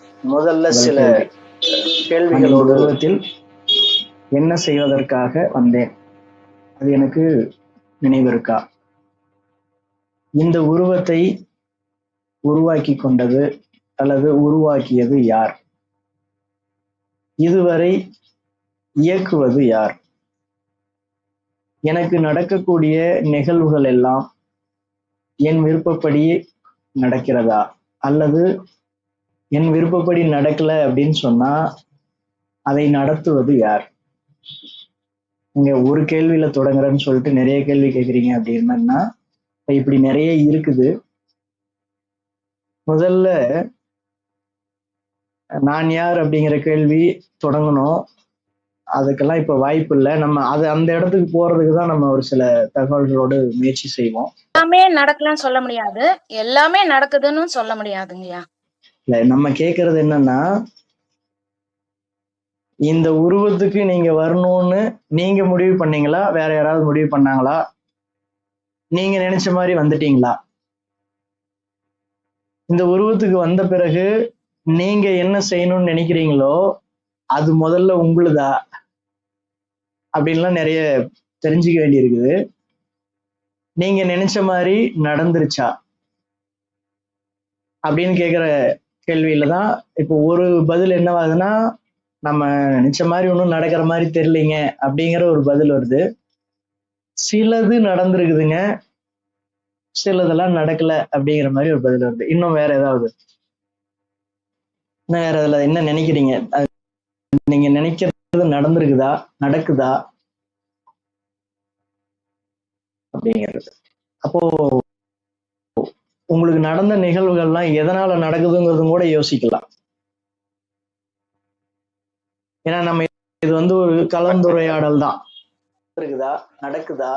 முதல்ல முதல் சில கேள்விகளோடு உருவத்தில் என்ன செய்வதற்காக வந்தேன்? அது எனக்கு நினைவிருக்கா இந்த உருவத்தை உருவாக்கி கொண்டது அல்லது உருவாக்கியது யார்? இதுவரை இயக்குவது யார்? எனக்கு நடக்கக்கூடிய நிகழ்வுகள் எல்லாம் என் விருப்பப்படி நடக்கிறதா? அல்லது என் விருப்பப்படி நடக்கல அப்படின்னு சொன்னா அதை நடத்துவது யார்? நீங்க ஒரு கேள்வியில தொடங்குறேன்னு சொல்லிட்டு நிறைய கேள்வி கேக்குறீங்க அப்படின்னா இப்ப இப்படி நிறைய இருக்குது. முதல்ல நான் யார் அப்படிங்கிற கேள்வி தொடங்கணும். அதுக்கெல்லாம் இப்ப வாய்ப்பு இல்லை. நம்ம அது அந்த இடத்துக்கு போறதுக்கு தான் நம்ம ஒரு சில தகவல்களோடு முயற்சி செய்வோம். எல்லாமே நடக்கலன்னு சொல்ல முடியாது. எல்லாமே நடக்குதுன்னு சொல்ல முடியாதுங்கய்யா. நம்ம கேக்குறது என்னன்னா இந்த உருவத்துக்கு நீங்க வரணும்னு நீங்க முடிவு பண்ணீங்களா? வேற யாராவது முடிவு பண்ணாங்களா? நீங்க நினைச்ச மாதிரி வந்துட்டீங்களா? இந்த உருவத்துக்கு வந்த பிறகு நீங்க என்ன செய்யணும்னு நினைக்கிறீங்களோ அது முதல்ல உங்களுதா? அப்படின்லாம் நிறைய தெரிஞ்சுக்க வேண்டியிருக்குது. நீங்க நினைச்ச மாதிரி நடந்துருச்சா? அப்படின்னு கேக்குற கேள்வியில தான் இப்போ ஒரு பதில் என்னவாகுதுன்னா நம்ம நினைச்ச மாதிரி ஒன்றும் நடக்கிற மாதிரி தெரியலைங்க அப்படிங்கிற ஒரு பதில் வருது. சிலது நடந்திருக்குதுங்க சிலதெல்லாம் நடக்கல அப்படிங்கிற மாதிரி ஒரு பதில் வருது. இன்னும் வேற ஏதாவது? இன்னும் வேற இதுல என்ன நினைக்கிறீங்க? நீங்க நினைக்கிறது நடந்திருக்குதா? நடக்குதா? அப்படிங்கிறது. அப்போ உங்களுக்கு நடந்த நிகழ்வுகள்லாம் எதனால நடக்குதுங்கிறதும் கூட யோசிக்கலாம். ஏன்னா நம்ம இது வந்து ஒரு கலந்துரையாடல் தான் இருக்குதா? நடக்குதா?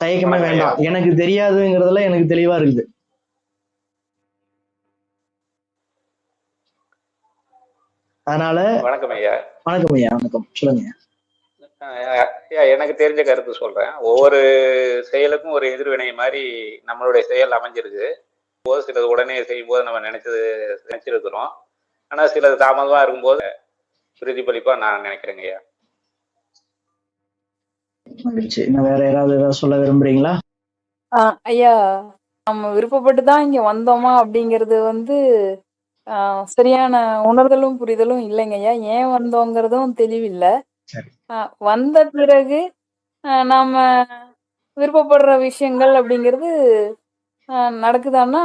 தயக்கமே வேண்டாம். எனக்கு தெரியாதுங்கிறதுல எனக்கு தெளிவா இருக்குது. அதனால வணக்கம் ஐயா. வணக்கம் ஐயா. வணக்கம். சொல்லுங்க எனக்கு தெரிஞ்ச கருத்து சொல்றேன். ஒவ்வொரு செயலுக்கும் ஒரு எதிர்வினை மாதிரி நம்மளுடைய செயல் அமைஞ்சிருக்கு. போது சிலது உடனே செய்யும் போது நம்ம நினைச்சது நினைச்சிருக்கிறோம். ஆனா சிலது தாமதமா இருக்கும்போது பிரதிபலிப்பா நான் நினைக்கிறேங்க ஐயா. வேற யாராவது ஏதாவது சொல்ல விரும்புறீங்களா? ஐயா நம்ம விருப்பப்பட்டு தான் இங்க வந்தோமா அப்படிங்கிறது வந்து ஆஹ் சரியான உணர்தலும் புரிதலும் இல்லைங்க ஐயா. ஏன் வந்தோங்கிறதும் தெளிவில்லை. வந்த பிறகு ஆஹ் நாம விருப்பப்படுற விஷயங்கள் அப்படிங்கிறது ஆஹ் நடக்குதான்னா